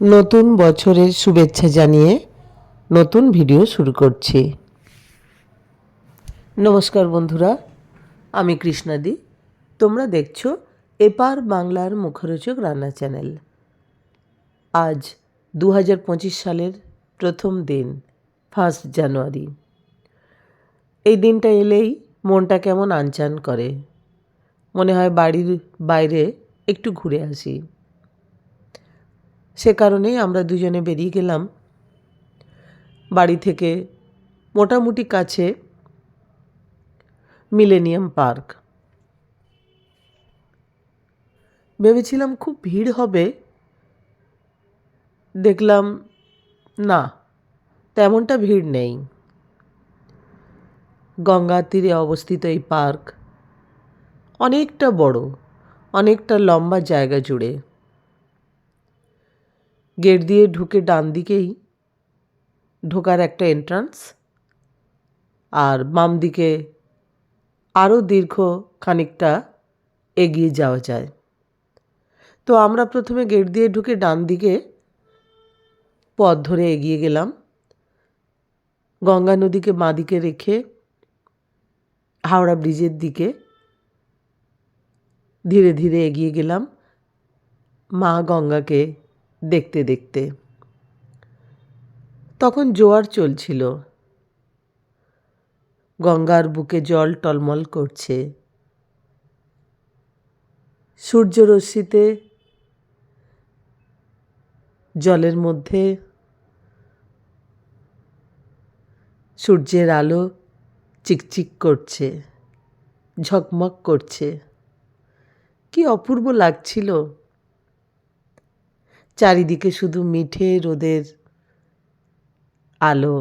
নতুন বছরের শুভেচ্ছা জানিয়ে নতুন ভিডিও শুরু করছি। নমস্কার বন্ধুরা, আমি কৃষ্ণাদি। তোমরা দেখছ এপার বাংলার মুখরোচক রান্না চ্যানেল। আজ দু হাজার পঁচিশ সালের প্রথম দিন, ফার্স্ট জানুয়ারি। এই দিনটা এলেই মনটা কেমন আনচান করে। মনে হয় বাড়ির বাইরে একটু ঘুরে আসি। সে কারণেই আমরা দুজনে বেরিয়ে গেলাম। বাড়ি থেকে মোটামুটি কাছে মিলেনিয়াম পার্ক। ভেবেছিলাম খুব ভিড় হবে। দেখলাম না, তেমনটা ভিড় নেই। গঙ্গার তীরে অবস্থিত এই পার্ক অনেকটা বড়, অনেকটা লম্বা জায়গা জুড়ে। গেট দিয়ে ঢুকে ডান দিকেই ঢোকার একটা এন্ট্রান্স আর বাম দিকে আরও দীর্ঘ খানিকটা এগিয়ে যাওয়া যায়। তো আমরা প্রথমে গেট দিয়ে ঢুকে ডান দিকে পথ ধরে এগিয়ে গেলাম। গঙ্গা নদীকে বাঁ দিকে রেখে হাওড়া ব্রিজের দিকে ধীরে ধীরে এগিয়ে গেলাম। মা গঙ্গাকে দেখতে দেখতে। তখন জোয়ার চলছিল। গঙ্গার বুকে জল টলমল করছে। সূর্যরশ্মিতে জলের মধ্যে সূর্যের আলো চিকচিক করছে, ঝকমক করছে। কি অপূর্ব লাগছিল। চারিদিকে শুধু মিঠে রোদের আলো।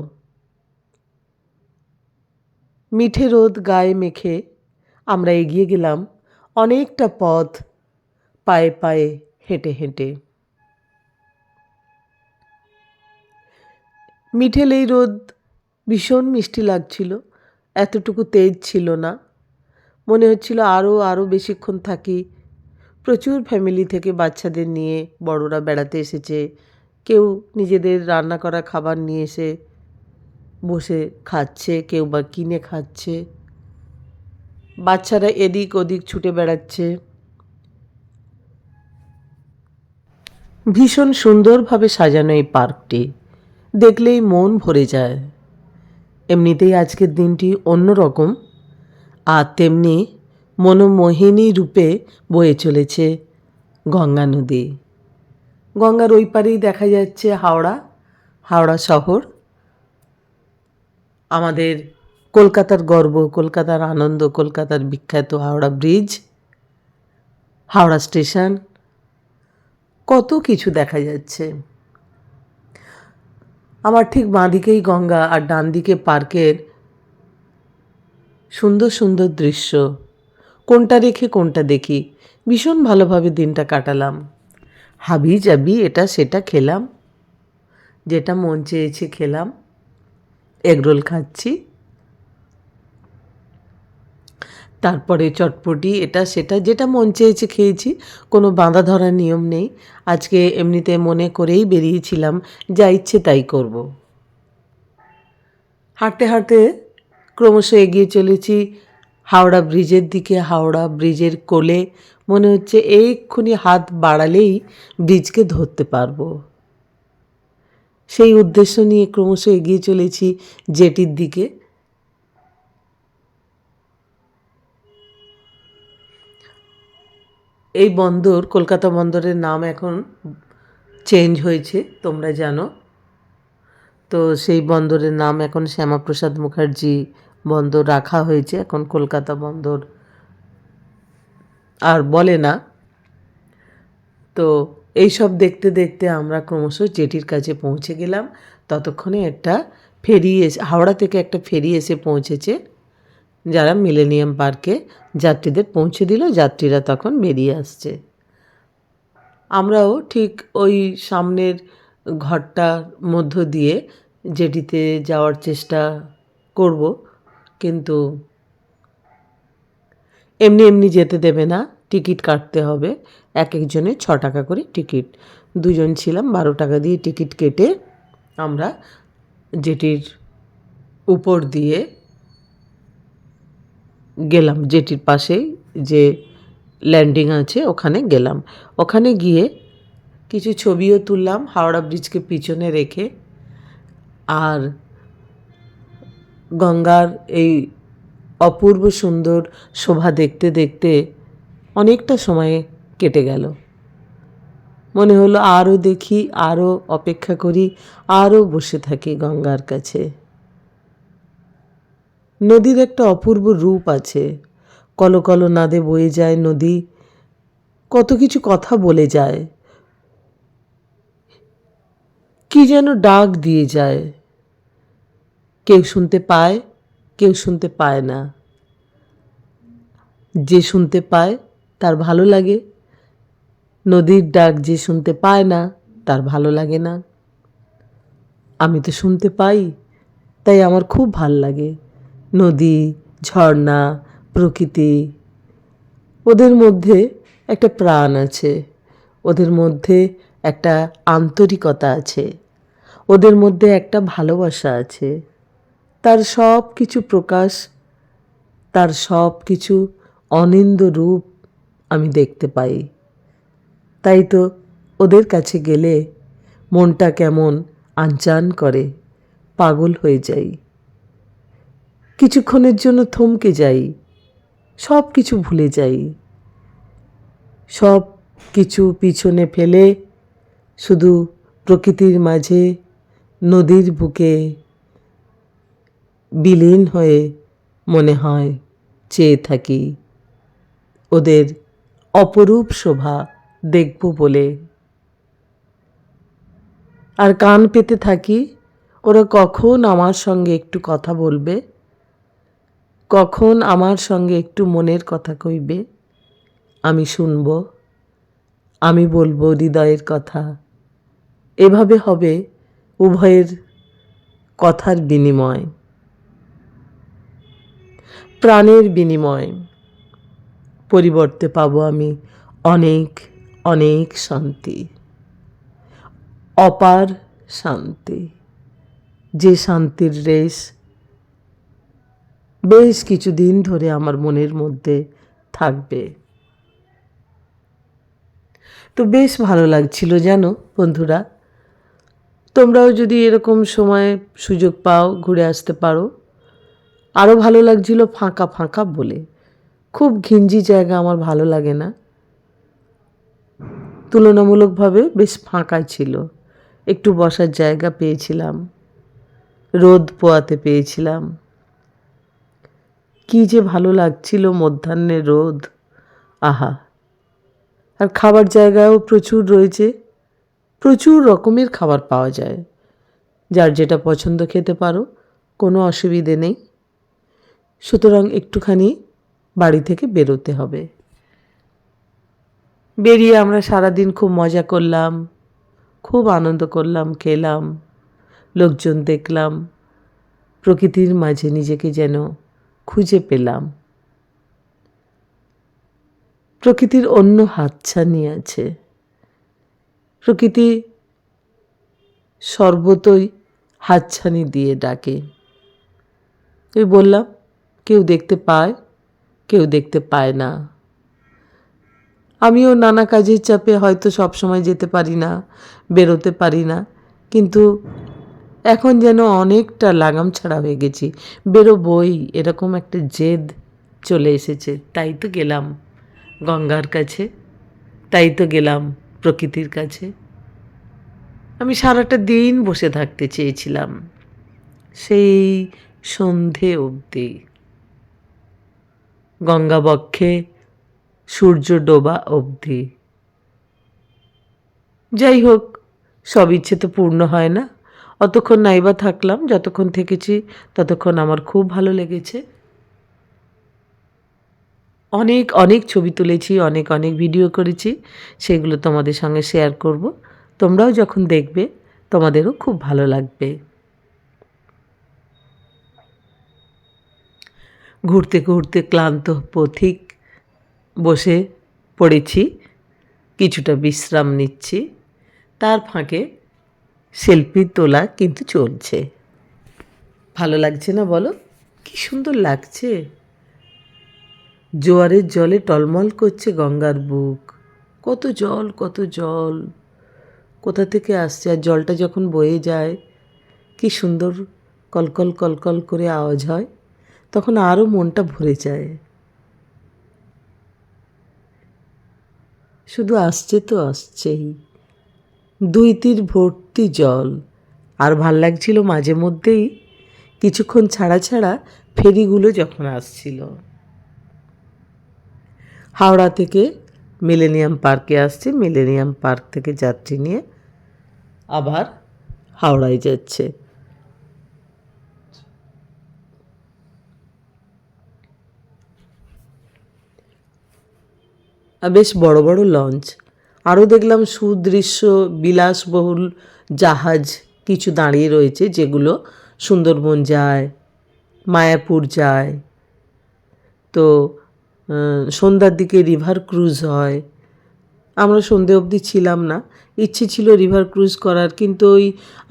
মিঠে রোদ গায়ে মেখে আমরা এগিয়ে গেলাম অনেকটা পথ পায়ে পায়ে হেঁটে হেঁটে। মিঠেল এই রোদ ভীষণ মিষ্টি লাগছিল, এতটুকু তেজ ছিল না। মনে হচ্ছিল আরও আরও বেশিক্ষণ থাকি প্রচুর ফ্যামিলি থেকে বাচ্চাদের নিয়ে বড়রা বেড়াতে এসেছে। কেউ নিজেদের রান্না করা খাবার নিয়ে এসে বসে খাচ্ছে, কেউ বা কিনে খাচ্ছে। বাচ্চারা এদিক ওদিক ছুটে বেড়াচ্ছে। ভীষণ সুন্দরভাবে সাজানো এই পার্কটি। দেখলেই মন ভরে যায়। এমনিতেই আজকের দিনটি অন্যরকম। আর তেমনি মনোমোহিনী রূপে বয়ে চলেছে গঙ্গা নদী। গঙ্গার ওই পারেই দেখা যাচ্ছে হাওড়া হাওড়া শহর। আমাদের কলকাতার গর্ব, কলকাতার আনন্দ, কলকাতার বিখ্যাত হাওড়া ব্রিজ, হাওড়া স্টেশন, কত কিছু দেখা যাচ্ছে। আমার ঠিক বাঁ দিকেই গঙ্গা আর ডান দিকে পার্কের সুন্দর সুন্দর দৃশ্য কোনটা রেখে কোনটা দেখি। ভীষণ ভালোভাবে দিনটা কাটালাম। হাবি জাবি, এটা সেটা খেলাম। যেটা মন চেয়েছে খেলাম। এগরোল খাচ্ছি। তারপরে চটপটি, এটা সেটা, যেটা মন চেয়েছে খেয়েছি। কোনো বাঁধা ধরার নিয়ম নেই। আজকে এমনিতে মনে করেই বেরিয়েছিলাম। যা ইচ্ছে তাই করব। হাঁটতে হাঁটতে ক্রমশ এগিয়ে চলেছি। হাওড়া ব্রিজের দিকে, হাওড়া ব্রিজের কোলে। মনে হচ্ছে এক্ষুনি হাত বাড়ালেই ব্রিজকে ধরতে পারব। সেই উদ্দেশ্য নিয়ে ক্রমশ এগিয়ে চলেছি জেটির দিকে। এই বন্দর, কলকাতা বন্দরের নাম এখন চেঞ্জ হয়েছে, তোমরা জানো। তো সেই বন্দরের নাম এখন শ্যামাপ্রসাদ মুখার্জি বন্দর রাখা হয়েছে, এখন কলকাতা বন্দর। আর বলে না। তো এইসব দেখতে দেখতে আমরা ক্রমশ জেটির কাছে পৌঁছে গেলাম। ততক্ষণে একটা ফেরি এসে, হাওড়া থেকে একটা ফেরি এসে পৌঁছেছে, যারা মিলেনিয়াম পার্কে যাত্রীদের পৌঁছে দিল। যাত্রীরা তখন বেরিয়ে আসছে। আমরাও ঠিক ওই সামনের ঘরটার মধ্য দিয়ে জেটিতে যাওয়ার চেষ্টা করব। কিন্তু এমনি এমনি যেতে দেবে না। টিকিট কাটতে হবে। এক একজনের ছ টাকা করে টিকিট। দুজন ছিলাম, বারো টাকা দিয়ে টিকিট কেটে আমরা যেটির উপর দিয়ে গেলাম। যেটির পাশেই যে ল্যান্ডিং আছে, ওখানে গেলাম। ওখানে গিয়ে কিছু ছবিও তুললাম হাওড়া ব্রিজকে পিছনে রেখে। আর গঙ্গার এই অপূর্ব সুন্দর শোভা দেখতে দেখতে অনেকটা সময় কেটে গেল। মনে হলো আরও দেখি, আরও অপেক্ষা করি, আরও বসে থাকি গঙ্গার কাছে। নদীর একটা অপূর্ব রূপ আছে। কলো কলো নাদে বয়ে যায় নদী, কত কিছু কথা বলে যায়। কি যেন ডাক দিয়ে যায়। কেউ শুনতে পায়, কেউ শুনতে পায় না। যে শুনতে পায়, তার ভালো লাগে। নদীর ডাক যে শুনতে পায় না, তার ভালো লাগে না। আমি তো শুনতে পাই, তাই আমার খুব ভালো লাগে। নদী, ঝর্ণা, প্রকৃতি, ওদের মধ্যে একটা প্রাণ আছে। ওদের মধ্যে একটা আন্তরিকতা আছে। ওদের মধ্যে একটা ভালোবাসা আছে। তার সব কিছু প্রকাশ, তার সব কিছু অনিন্দ রূপ আমি দেখতে পাই। তাই তো ওদের কাছে গেলে মনটা কেমন আনচান করে, পাগল হয়ে যাই। কিছুক্ষণের জন্য থমকে যাই, সব কিছু ভুলে যাই। সব কিছু পিছনে ফেলে শুধু প্রকৃতির মাঝে নদীর বুকে বিলীন হয়ে মনে হয় চেয়ে থাকি। ওদের অপরূপ শোভা দেখব বলে। আর কান পেতে থাকি, ওরা কখন আমার সঙ্গে একটু কথা বলবে? কখন আমার সঙ্গে একটু মনের কথা কইবে? আমি শুনব, আমি বলব হৃদয়ের কথা। এভাবে হবে উভয়ের কথার বিনিময়। প্রাণের বিনিময় পরিবর্তে পাবো আমি অনেক অনেক শান্তি। অপার শান্তি। যে শান্তির রেশ বেশ কিছুদিন ধরে আমার মনের মধ্যে থাকবে। তো বেশ ভালো লাগছিল জানো বন্ধুরা। তোমরাও যদি এরকম সময় সুযোগ পাও, ঘুরে আসতে পারো। আরও ভালো লাগছিল ফাঁকা ফাঁকা বলে। খুব ঘিঞ্জি জায়গা আমার ভালো লাগে না। তুলনামূলকভাবে বেশ ফাঁকা ছিল। একটু বসার জায়গা পেয়েছিলাম। রোদ পোয়াতে পেয়েছিলাম। কি যে ভালো লাগছিল মধ্যাহ্নে রোদ। আহা! আর খাবার জায়গাও প্রচুর রয়েছে। প্রচুর রকমের খাবার পাওয়া যায়। যার যেটা পছন্দ খেতে পারো, কোনো অসুবিধে নেই। সুতরাং একটুখানি বাড়ি থেকে বেরোতে হবে। বেরিয়ে আমরা সারাদিন খুব মজা করলাম, খুব আনন্দ করলাম, খেলাম, লোকজন দেখলাম, প্রকৃতির মাঝে নিজেকে যেন খুঁজে পেলাম। প্রকৃতির অন্য হাতছানি আছে। প্রকৃতি সর্বতই হাতছানি দিয়ে ডাকে। ওই বললাম দেখতে পায়, কেউ দেখতে পায় না। আমিও নানা কাজের চাপে হয়তো সব সময় যেতে পারি না, বেরোতে পারি না, কিন্তু এখন যেন অনেকটা লাগাম ছাড়া হয়ে গেছি। বেরোবই, এরকম একটা জেদ চলে এসেছে। তাই তো গেলাম গঙ্গার কাছে, তাই তো গেলাম প্রকৃতির কাছে। আমি সারাটা দিন বসে থাকতে চেয়েছিলাম, সেই সন্ধে অবধি। গঙ্গাবক্ষে সূর্য ডোবা অবধি। যাই হোক, সব ইচ্ছে তো পূর্ণ হয় না। অতক্ষণ নাইবা থাকলাম, যতক্ষণ থেকেছি ততক্ষণ আমার খুব ভালো লেগেছে। অনেক অনেক ছবি তুলেছি, অনেক অনেক ভিডিও করেছি, সেগুলো তোমাদের সঙ্গে শেয়ার করব। তোমরাও যখন দেখবে, তোমাদেরও খুব ভালো লাগবে। ঘুরতে ঘুরতে ক্লান্ত পথিক বসে পড়েছি, কিছুটা বিশ্রাম নিচ্ছি। তার ফাঁকে সেলফি তোলা কিন্তু চলছে। ভালো লাগছে না বলো? কি সুন্দর লাগছে। জোয়ারের জলে টলমল করছে গঙ্গার বুক। কত জল কত জল। কোথা থেকে আসছে? আর জলটা যখন বয়ে যায়, কি সুন্দর কলকল কলকল করে আওয়াজ হয়। তখন আরও মনটা ভরে যায়। শুধু আসছে তো আসছেই। দুই তীর ভর্তি জল। আর ভালো লাগছিল মাঝে মধ্যেই কিছুক্ষণ ছাড়া ছাড়া ফেরিগুলো যখন আসছিল। হাওড়া থেকে মিলেনিয়াম পার্কে আসছে, মিলেনিয়াম পার্ক থেকে যাত্রী নিয়ে আবার হাওড়ায় যাচ্ছে। বেশ বড় বড় লঞ্চ। আরও দেখলাম সুদৃশ্য, বিলাসবহুল জাহাজ কিছু দাঁড়িয়ে রয়েছে যেগুলো সুন্দরবন যায়, মায়াপুর যায়। তো সন্ধ্যার দিকে রিভার ক্রুজ হয়। আমরা সন্ধে অবধি ছিলাম না। ইচ্ছে ছিল রিভার ক্রুজ করার, কিন্তু ওই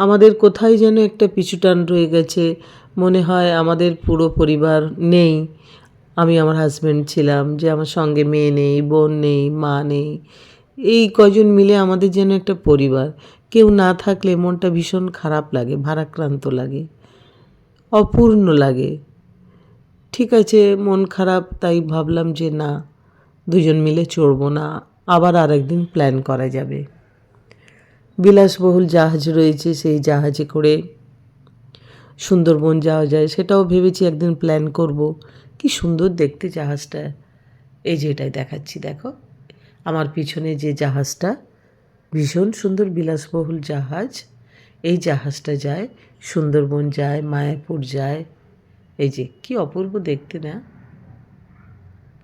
আমাদের কোথায় যেন একটা পিছুটান রয়ে গেছে। মনে হয় আমাদের পুরো পরিবার নেই। আমি আমার হাজব্যান্ড ছিলাম, যে আমার সঙ্গে মেয়ে নেই, বোন নেই, মা নেই। এই কজন মিলে আমাদের যেন একটা পরিবার। কেউ না থাকলে মনটা ভীষণ খারাপ লাগে, ভারাক্রান্ত লাগে, অপূর্ণ লাগে। ঠিক আছে, মন খারাপ, তাই ভাবলাম যে না, দুজন মিলে চড়বো না, আবার আরেকদিন প্ল্যান করা যাবে। বিলাসবহুল জাহাজ রয়েছে, সেই জাহাজে করে সুন্দরবন যাওয়া যায়, সেটাও ভেবেছি একদিন প্ল্যান করব। কি সুন্দর দেখতে জাহাজটা। এই যে এটাই দেখাচ্ছি, দেখো। আমার পিছনে যে জাহাজটা, ভীষণ সুন্দর বিলাসবহুল জাহাজ। এই জাহাজটা যায়, সুন্দরবন যায়, মায়াপুর যায়। এই যে কি অপূর্ব দেখতে না?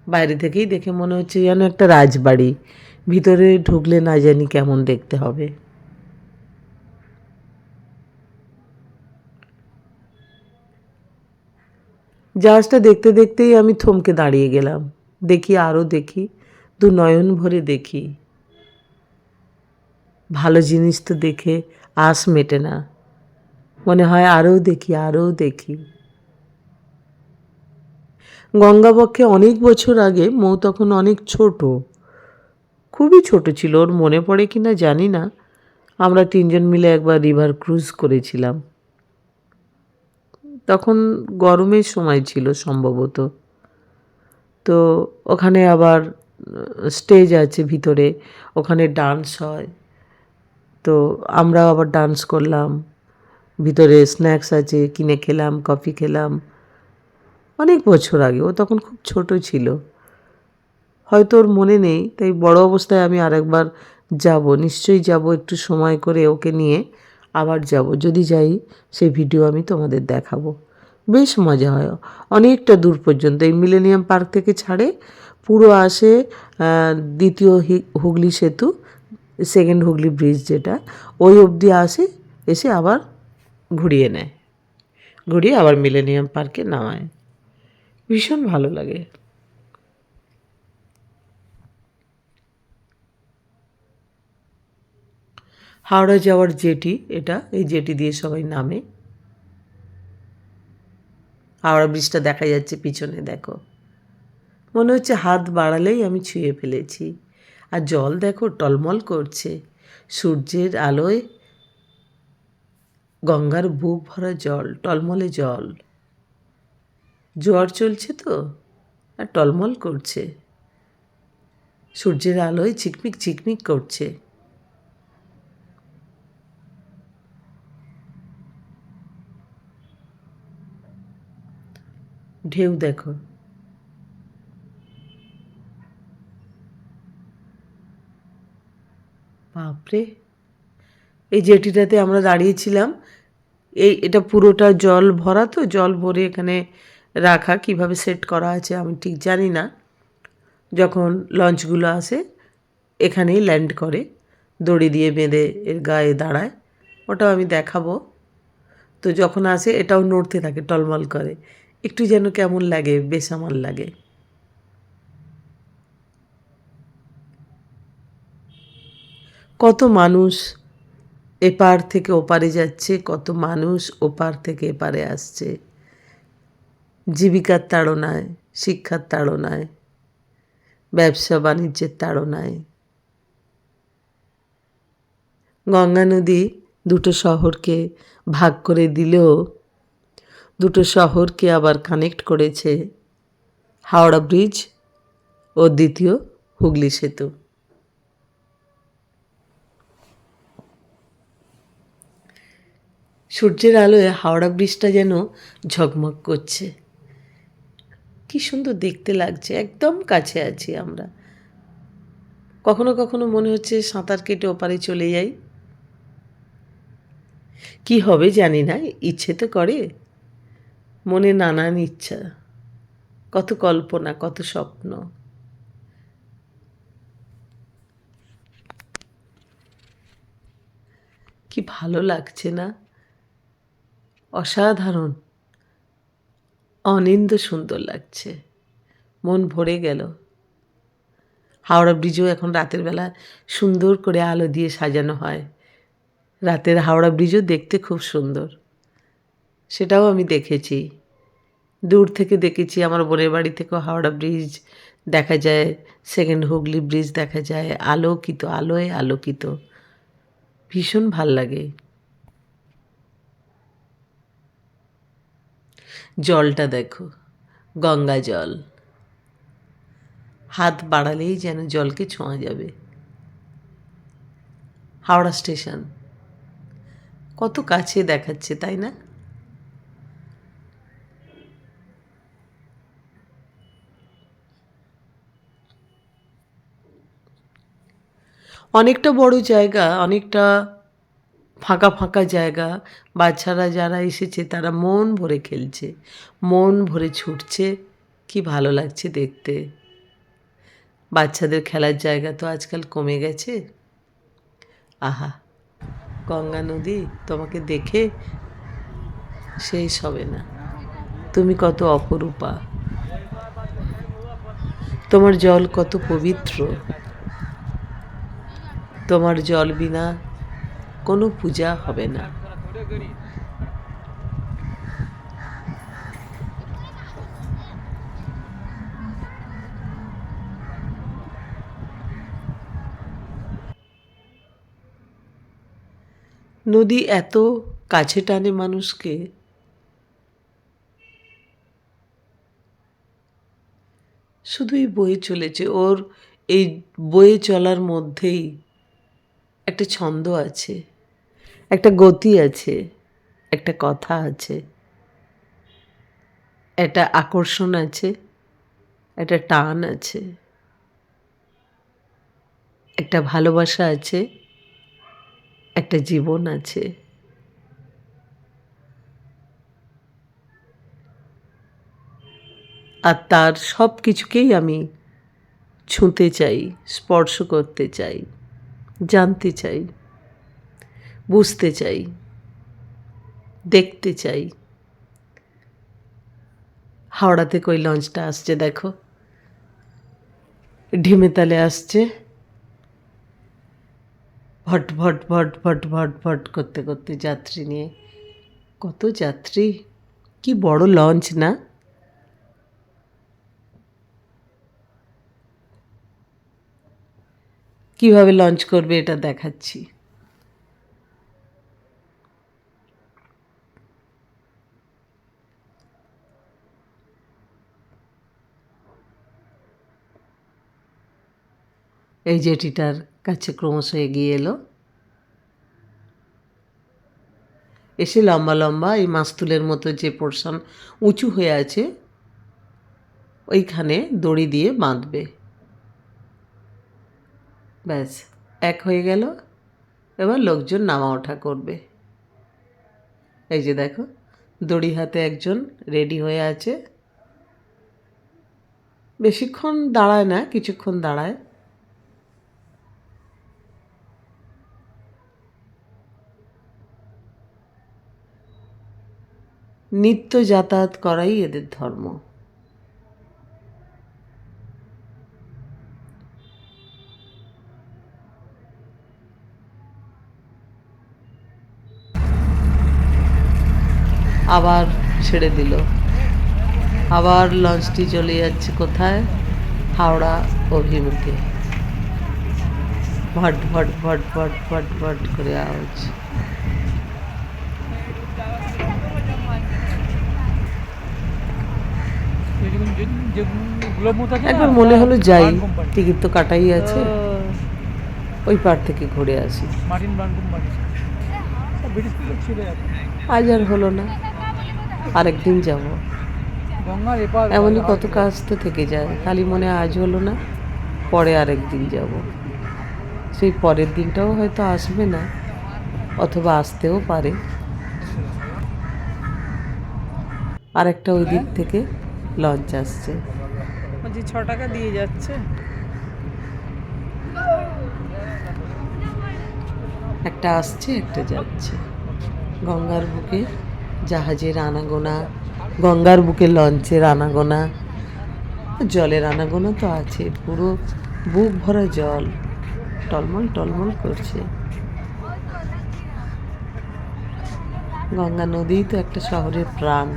বাইরে থেকেই দেখে মনে হচ্ছে যেন একটা রাজবাড়ি। ভিতরে ঢুকলে না জানি কেমন দেখতে হবে। জাহাজটা দেখতে দেখতেই আমি থমকে দাঁড়িয়ে গেলাম। দেখি, আরও দেখি, দু নয়ন ভরে দেখি। ভালো জিনিস তো দেখে আস মেটে না। মনে হয় আরও দেখি আরও দেখি। গঙ্গাবক্ষে অনেক বছর আগে মৌ তখন অনেক ছোট। খুবই ছোট ছিল, ওর মনে পড়ে কি না জানি না। আমরা তিনজন মিলে একবার রিভার ক্রুজ করেছিলাম। তখন গরমের সময় ছিল সম্ভবত। তো ওখানে আবার স্টেজ আছে ভিতরে, ওখানে ডান্স হয়। তো আমরাও আবার ডান্স করলাম। ভিতরে স্ন্যাক্স আছে, কিনে খেলাম কফি খেলাম। অনেক বছর আগে, ও তখন খুব ছোট ছিল। হয়তো ওর মনে নেই, তাই বড় অবস্থায় আমি আরেকবার যাব। নিশ্চয়ই যাব একটু সময় করে ওকে নিয়ে। আবার যাব। যদি যাই সেই ভিডিও আমি তোমাদের দেখাবো। বেশ মজা হয়। অনেকটা দূর পর্যন্ত। এই মিলেনিয়াম পার্ক থেকে ছাড়ে পুরো আসে দ্বিতীয় হুগলি সেতু সেকেন্ড হুগলি ব্রিজ যেটা। ওই অবধি আসে, এসে আবার ঘুরিয়ে নেয়। ঘুরিয়ে আবার মিলেনিয়াম পার্কে নামায়। ভীষণ ভালো লাগে। হাওড়া যাওয়ার জেটি, এটা, এই জেটি দিয়ে সবাই নামে। হাওড়া ব্রিজটা দেখা যাচ্ছে পিছনে, দেখো। মনে হচ্ছে হাত বাড়ালেই আমি ছুঁয়ে ফেলেছি। আর জল, দেখো, টলমল করছে। সূর্যের আলোয় গঙ্গার বুক ভরা জল, টলমলে জল। জোয়ার চলছে তো, আর টলমল করছে। সূর্যের আলোয় ঝিকমিক ঝিকমিক করছে। ঢেউ দেখো। বাপরে, এই জেটিটাতে আমরা দাঁড়িয়েছিলাম। এই, এটা পুরোটা জল ভরা তো, জল ভরে এখানে রাখা, কীভাবে সেট করা আছে আমি ঠিক জানি না। যখন লঞ্চগুলো আসে, এখানেই ল্যান্ড করে, দড়ি দিয়ে বেঁধে এর গায়ে দাঁড়ায়। ওটাও আমি দেখাবো। তো যখন আসে, এটাও নড়তে থাকে, টলমল করে। একটু যেন কেমন লাগে, বেসামাল লাগে। কত মানুষ এপার থেকে ওপারে যাচ্ছে, কত মানুষ ওপার থেকে এপারে আসছে। জীবিকার তাড়নায়, শিক্ষার তাড়নায়, ব্যবসা বাণিজ্যের তাড়নায়। গঙ্গা নদী দুটো শহরকে ভাগ করে দিলেও দুটো শহরকে আবার কানেক্ট করেছে হাওড়া ব্রিজ ও দ্বিতীয় হুগলি সেতু। সূর্যের আলোয় হাওড়া ব্রিজটা যেন ঝকমক করছে। কি সুন্দর দেখতে লাগছে, একদম কাছে আছি আমরা। কখনো কখনো মনে হচ্ছে সাঁতার কেটে ওপারে চলে যাই। কি হবে জানি না, ইচ্ছে তো করে। মনে নানান ইচ্ছা। কত কল্পনা, কত স্বপ্ন। কি ভালো লাগছে না? অসাধারণ। অনিন্দ সুন্দর লাগছে। মন ভরে গেল। হাওড়া ব্রিজও এখন রাতের বেলা সুন্দর করে আলো দিয়ে সাজানো হয়। রাতের হাওড়া ব্রিজও দেখতে খুব সুন্দর। সেটাও আমি দেখেছি। দূর থেকে দেখেছি, আমার বোনের বাড়ি থেকেও হাওড়া ব্রিজ দেখা যায় সেকেন্ড হুগলি ব্রিজ দেখা যায়, আলোকিত, আলোয় আলোকিত। ভীষণ ভালো লাগে। জলটা দেখো, গঙ্গা জল। হাত বাড়ালেই যেন জলকে ছোঁয়া যাবে। হাওড়া স্টেশন। কত কাছে দেখাচ্ছে, তাই না? অনেকটা বড় জায়গা, অনেকটা ফাঁকা ফাঁকা জায়গা। বাচ্চারা যারা এসেছে, তারা মন ভরে খেলছে, মন ভরে ছুটছে। কি ভালো লাগছে দেখতে। বাচ্চাদের খেলার জায়গা তো আজকাল কমে গেছে। আহা, গঙ্গা নদী তোমাকে দেখে শেষ হবে না। তুমি কত অপরূপা। তোমার জল কত পবিত্র। তোমার জল বিনা কোনো পূজা হবে না। নদী এত কাছে টানে মানুষকে। শুধুই বয়ে চলেছে। ওর এই বয়ে চলার মধ্যেই একটা ছন্দ আছে, একটা গতি আছে, একটা কথা আছে, একটা আকর্ষণ আছে, একটা টান আছে, একটা ভালোবাসা আছে, একটা জীবন আছে। আর তার সব কিছুকেই আমি ছুঁতে চাই, স্পর্শ করতে চাই। জানতে চাই, বুঝতে চাই, দেখতে চাই। হাওড়া থেকে ওই লঞ্চটা আসছে দেখো। ঢিমেতালে আসছে। ভট ভট ভট ভট ভট ভট করতে করতে যাত্রী নিয়ে। কত যাত্রী? কি বড় লঞ্চ না? কীভাবে লঞ্চ করবে এটা দেখাচ্ছি। এই জেটিটার কাছে ক্রমশ এগিয়ে এলো। এসে লম্বা লম্বা এই মাস্তুলের মতো যে পোর্শন উঁচু হয়ে আছে, ওইখানে দড়ি দিয়ে বাঁধবে। ব্যাস, এক হয়ে গেল। এবার লোকজন নামা ওঠা করবে। এই যে দেখো, দড়ি হাতে একজন রেডি হয়ে আছে। বেশিক্ষণ দাঁড়ায় না, কিছুক্ষণ দাঁড়ায়। নিত্য যাতায়াত করাই এদের ধর্ম। আবার ছেড়ে দিল। আবার লঞ্চটি চলে যাচ্ছে কোথায়? হাওড়া অভিমুখে। ভট ভট ভট ভট ভট ভট করে আওয়াজ। একবার মনে হলো যাই টিকিট তো কাটাই আছে। ওই পার থেকে ঘুরে আসি। আজ আর হলো না। আরেকদিন যাব। এমনই কত কাজ তো থেকে যায়। খালি মনে আজ হলো না পরে আরেকদিন যাব। সেই পরের দিনটাও হয়তো আসবে না অথবা আসতেও পারে। আরেকটা ওই দিক থেকে লঞ্চ আসছে। ছ টাকা দিয়ে যাচ্ছে। একটা আসছে একটা যাচ্ছে। গঙ্গার বুকে জাহাজের আনাগোনা গঙ্গার বুকে লঞ্চের আনাগোনা জলের আনাগোনা তো আছে, পুরো বুক ভরা জল। টলমল টলমল করছে। গঙ্গা নদী তো একটা শহরের প্রাণ।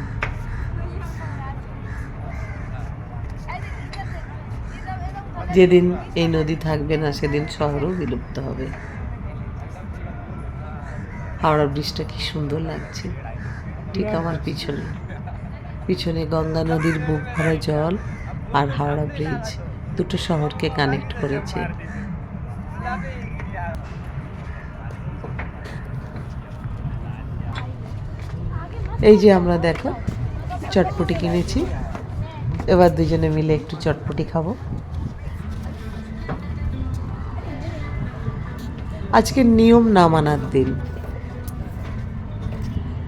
যেদিন এই নদী থাকবে না, সেদিন শহরও বিলুপ্ত হবে। হাওড়া ব্রিজটা কি সুন্দর লাগছে। ঠিক আমার পিছনে। পিছনে গঙ্গা নদীর বুক ভরা জল আর হাওড়া ব্রিজ। দুটো শহরকে কানেক্ট করেছে। এই যে আমরা দেখো, চটপটি কিনেছি। এবার দুজনে মিলে একটু চটপটি খাব। আজকে নিয়ম না মানার দিন।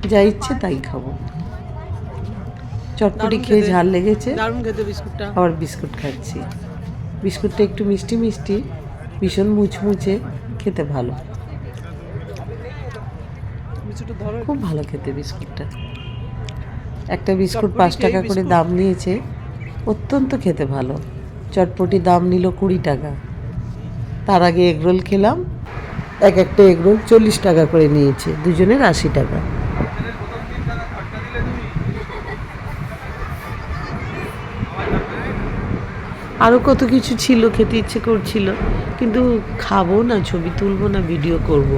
যা ইচ্ছে তাই খাব। চটপটি খেয়ে ঝাল লেগেছে। আবার বিস্কুট খাচ্ছি। বিস্কুটটা একটু মিষ্টি মিষ্টি ভীষণ মুচমুচে খেতে ভালো। খুব ভালো খেতে বিস্কুটটা। একটা বিস্কুট পাঁচ টাকা করে দাম নিয়েছে। অত্যন্ত খেতে ভালো। চটপটি দাম নিল কুড়ি টাকা। তার আগে এগরোল খেলাম। এক একটা এগরোল চল্লিশ টাকা করে নিয়েছে। দুজনের আশি টাকা। আরও কত কিছু ছিল, খেতে ইচ্ছে করছিল। কিন্তু খাব না, ছবি তুলবো না ভিডিও করব।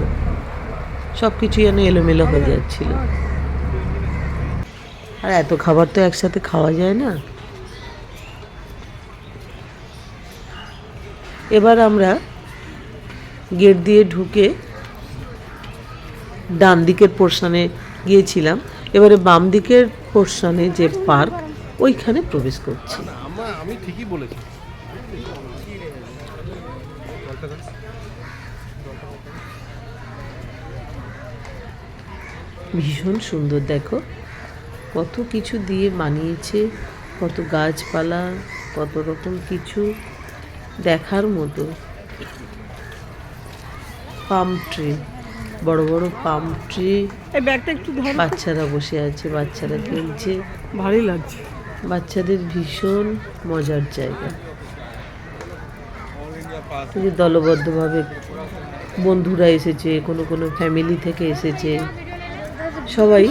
সব কিছু যেন এলোমেলো হয়ে যাচ্ছিল। আর এত খাবার তো একসাথে খাওয়া যায় না। এবার আমরা গেট দিয়ে ঢুকে ডান দিকের পোর্শনে গিয়েছিলাম। এবারে বাম দিকের পোর্শনে যে পার্ক ওইখানে প্রবেশ করছি। আমি ঠিকই বলেছি। ভীষণ সুন্দর দেখো। কত কিছু দিয়ে বানিয়েছে কত গাছপালা কত রকম কিছু দেখার মতো। পাম ট্রি বড় বড় পাম ট্রি। এই একটু ধরো। বাচ্চারা বসে আছে বাচ্চারা খেলছে। ভালোই লাগছে। বাচ্চাদের ভীষণ মজার জায়গা। দলবদ্ধভাবে বন্ধুরা এসেছে কোনো কোনো ফ্যামিলি থেকে এসেছে। সবাই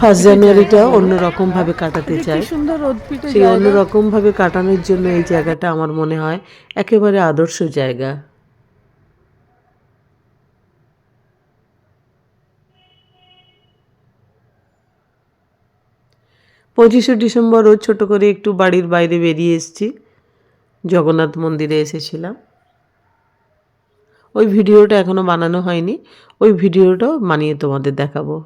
ফার্স্ট জানুয়ারিটা অন্যরকম ভাবে কাটাতে চায়। সুন্দর সেই অন্যরকম ভাবে কাটানোর জন্য এই জায়গাটা আমার মনে হয় একেবারে আদর্শ জায়গা। পঁচিশে ডিসেম্বরও ছোট করে একটু বাড়ির বাইরে বেরিয়ে এসেছি। জগন্নাথ মন্দিরে এসেছিলাম। ওই ভিডিওটা এখনও বানানো হয়নি। ওই ভিডিওটাও বানিয়ে তোমাদের দেখাবো।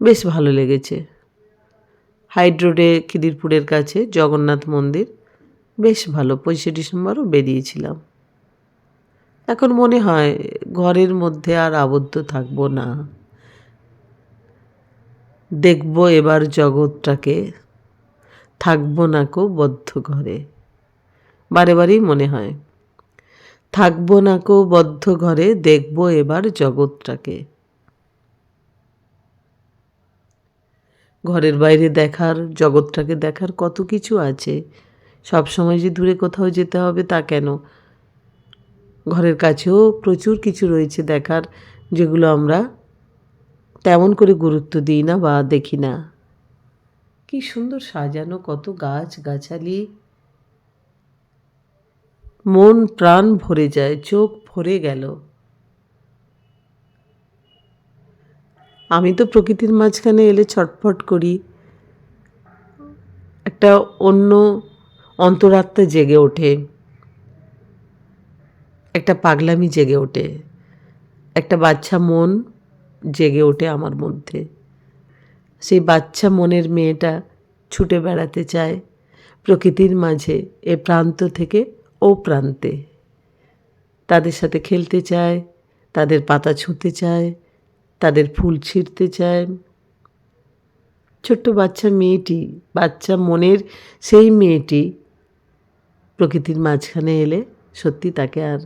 বেশ ভালো লেগেছে। হাইড রোডে খিদিরপুরের কাছে জগন্নাথ মন্দির, বেশ ভালো পঁচিশে ডিসেম্বরও বেরিয়েছিলাম। এখন মনে হয় ঘরের মধ্যে আর আবদ্ধ থাকব না। দেখব এবার জগৎটাকে, থাকব না কো বদ্ধ ঘরে। বারে বারেই মনে হয়, থাকব না কো বদ্ধ ঘরে, দেখব এবার জগৎটাকে। ঘরের বাইরে দেখার, জগৎটাকে দেখার কত কিছু আছে। সব সময় যে দূরে কোথাও যেতে হবে তা কেন? ঘরের কাছেও প্রচুর কিছু রয়েছে দেখার, যেগুলো আমরা তেমন করে গুরুত্ব দিই না বা দেখি না। কি সুন্দর সাজানো, কত গাছ, গাছালি। মন প্রাণ ভরে যায়, চোখ ভরে গেল। আমি তো প্রকৃতির মাঝখানে এলে ছটফট করি। একটা অন্য অন্তরাত্মা জেগে ওঠে। একটা পাগলামি জেগে ওঠে। একটা বাচ্চা মন জেগে ওঠে আমার মধ্যে। সেই বাচ্চা মনের মেয়েটা ছুটে বেড়াতে চায় প্রকৃতির মাঝে এ প্রান্ত থেকে ও প্রান্তে। তাদের সাথে খেলতে চায়, তাদের পাতা ছুঁতে চায় তাদের ফুল ছিঁড়তে চায়। ছোট্ট বাচ্চা মেয়েটি, বাচ্চা মনের সেই মেয়েটি প্রকৃতির মাঝখানে এলে সত্যি তাকে আর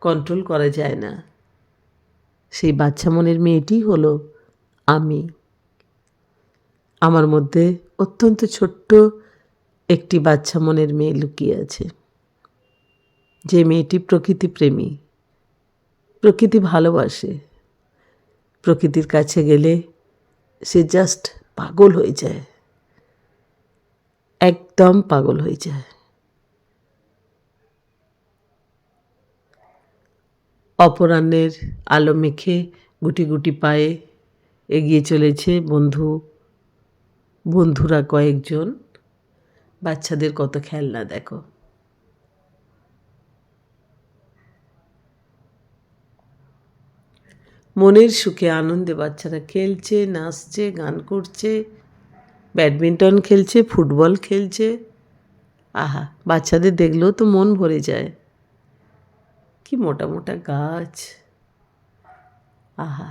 কন্ট্রোল করা যায় না। সেই বাচ্চা মনের মেয়েটি হলো আমি। আমার মধ্যে অত্যন্ত ছোট্ট একটি বাচ্চা মনের মেয়ে লুকিয়ে আছে। যে মেয়েটি প্রকৃতি প্রেমী, প্রকৃতি ভালোবাসে। প্রকৃতির কাছে গেলে সে জাস্ট পাগল হয়ে যায়। একদম পাগল হয়ে যায়। অপরাহ্নের আলো মেখে গুটি গুটি পায়ে এগিয়ে চলেছে বন্ধু, বন্ধুরা কয়েকজন। বাচ্চাদের কত খেলনা দেখো। মনের সুখে আনন্দে বাচ্চারা খেলছে, নাচছে, গান করছে, ব্যাডমিন্টন খেলছে, ফুটবল খেলছে। আহা, বাচ্চাদের দেখলেও তো মন ভরে যায়। কি মোটা মোটা গাছ। আহা,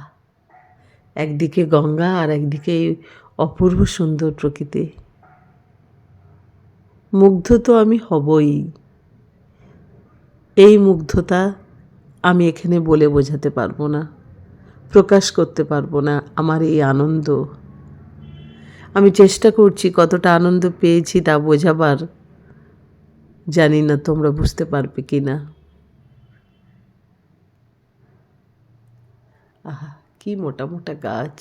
একদিকে গঙ্গা আর একদিকে এই অপূর্ব সুন্দর প্রকৃতি। মুগ্ধ তো আমি হবই। এই মুগ্ধতা আমি এখানে বলে বোঝাতে পারব না। প্রকাশ করতে পারব না, আমার এই আনন্দ। আমি চেষ্টা করছি কতটা আনন্দ পেয়েছি তা বোঝাবার। জানি না তোমরা বুঝতে পারবে কি না। আহা, কি মোটা মোটা গাছ,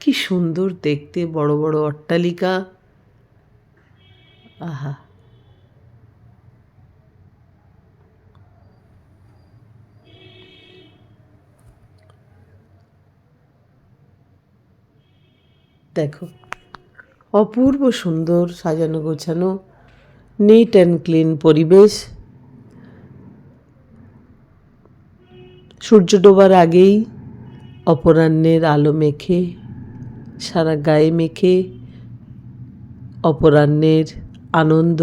কি সুন্দর দেখতে, বড় বড় অট্টালিকা। আহা দেখো। অপূর্ব সুন্দর সাজানো গোছানো নিট অ্যান্ড ক্লিন পরিবেশ। সূর্য ডোবার আগেই অপরাহ্নের আলো মেখে, সারা গায়ে মেখে অপরাহ্নের আনন্দ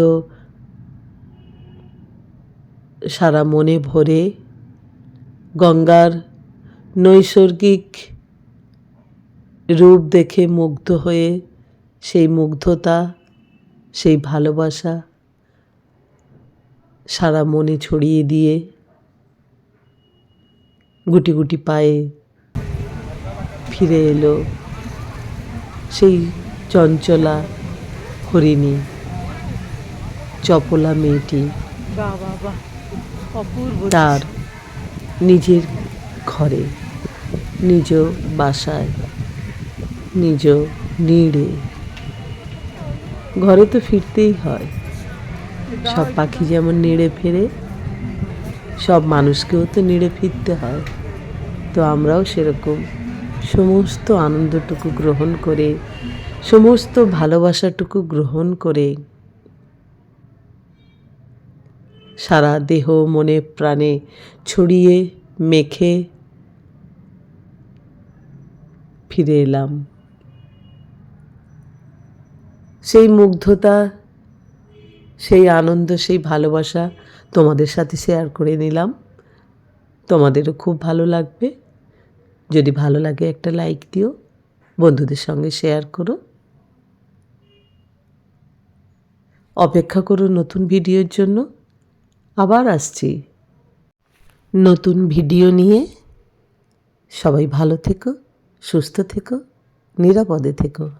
সারা মনে ভরে। গঙ্গার নৈসর্গিক রূপ দেখে মুগ্ধ হয়ে সেই মুগ্ধতা সেই ভালোবাসা সারা মনে ছড়িয়ে দিয়ে গুটি গুটি পায়ে ফিরে এলো সেই চঞ্চলা হরিণী চপলা মেয়েটি। তার নিজের ঘরে নিজ বাসায় নিজ নিড়ে। ঘরে তো ফিরতেই হয়। সব পাখি যেমন নেড়ে ফেরে, সব মানুষকেও তো নেড়ে ফিরতে হয়। তো আমরাও সেরকম সমস্ত আনন্দটুকু গ্রহণ করে, সমস্ত ভালোবাসাটুকু গ্রহণ করে সারা দেহ, মনে, প্রাণে ছড়িয়ে মেখে ফিরে এলাম। সেই মুগ্ধতা, সেই আনন্দ, সেই ভালোবাসা তোমাদের সাথে শেয়ার করে নিলাম। তোমাদেরও খুব ভালো লাগবে। যদি ভালো লাগে একটা লাইক দিও, বন্ধুদের সঙ্গে শেয়ার করো। অপেক্ষা করো নতুন ভিডিওর জন্য। আবার আসছি। নতুন ভিডিও নিয়ে সবাই ভালো থেকো, সুস্থ থেকো, নিরাপদে থেকো।